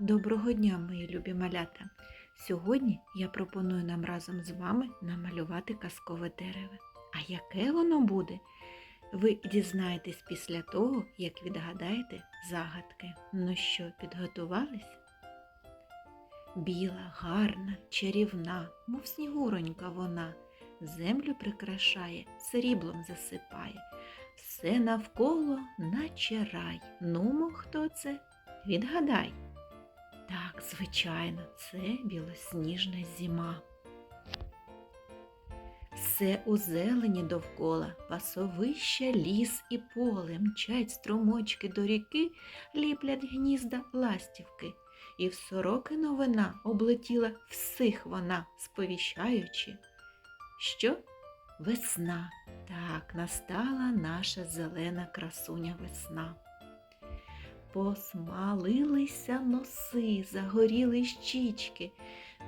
Доброго дня, мої любі малята! Сьогодні я пропоную нам разом з вами намалювати казкове дерево. А яке воно буде? Ви дізнаєтесь після того, як відгадаєте загадки. Ну що, підготувались? Біла, гарна, чарівна, мов снігуронька вона, землю прикрашає, сріблом засипає. Все навколо наче рай. Нумо, хто це? Відгадай. Так, звичайно, це білосніжна зима. Все у зелені довкола, пасовища, ліс і поле, мчать струмочки до ріки, ліплять гнізда ластівки. І в сороки новина облетіла всіх вона, сповіщаючи, що весна. Так, настала наша зелена красуня весна. Посмалилися носи, загоріли щічки.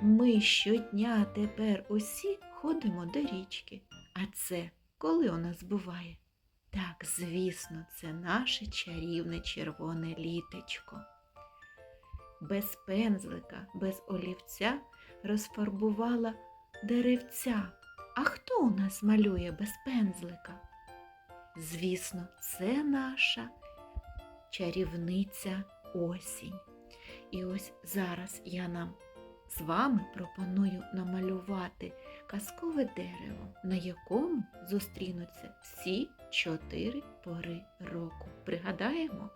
Ми щодня тепер усі ходимо до річки. А це коли у нас буває? Так, звісно, це наше чарівне червоне літечко. Без пензлика, без олівця розфарбувала деревця. А хто у нас малює без пензлика? Звісно, це наша чарівниця осінь. І ось зараз я нам з вами пропоную намалювати казкове дерево, на якому зустрінуться всі чотири пори року. Пригадаємо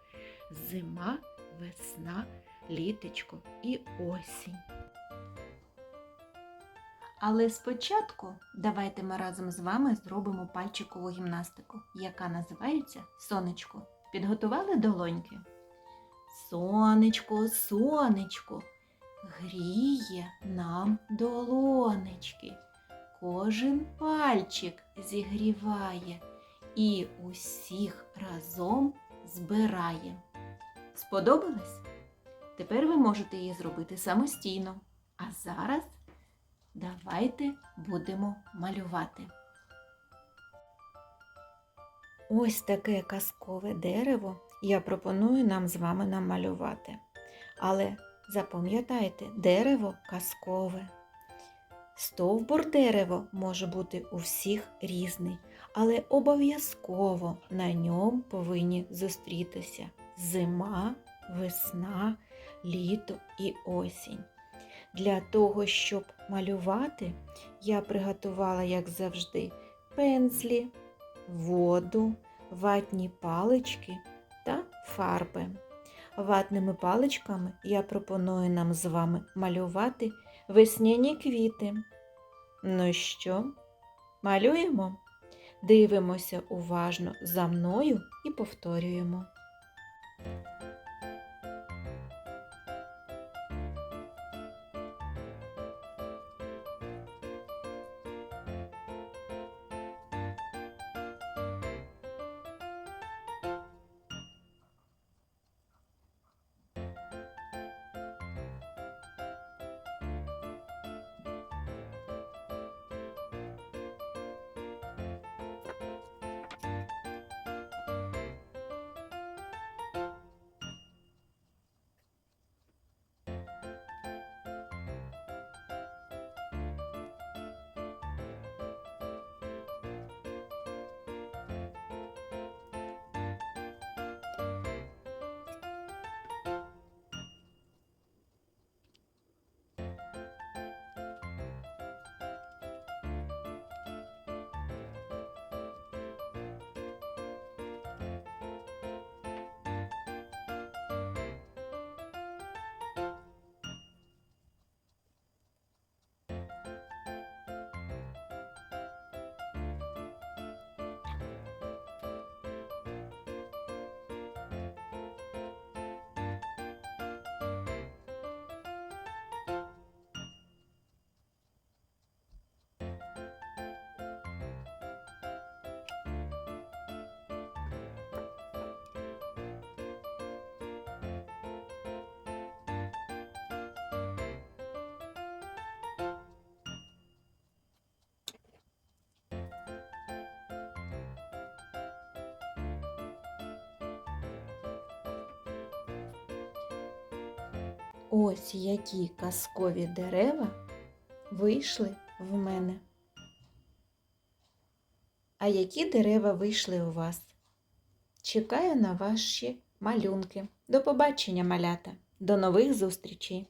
зима, весна, літечко і осінь. Але спочатку давайте ми разом з вами зробимо пальчикову гімнастику, яка називається сонечко. Підготували долоньки? Сонечко, сонечко, гріє нам долонечки. Кожен пальчик зігріває і усіх разом збирає. Сподобалось? Тепер ви можете її зробити самостійно. А зараз давайте будемо малювати. Ось таке казкове дерево я пропоную нам з вами намалювати. Але запам'ятайте, дерево казкове. Стовбур дерева може бути у всіх різний, але обов'язково на ньому повинні зустрітися зима, весна, літо і осінь. Для того, щоб малювати, я приготувала, як завжди, пензлі, воду, ватні палички та фарби. Ватними паличками я пропоную нам з вами малювати весняні квіти. Ну що, малюємо? Дивимося уважно за мною і повторюємо. Ось які казкові дерева вийшли в мене. А які дерева вийшли у вас? Чекаю на ваші малюнки. До побачення, малята. До нових зустрічей!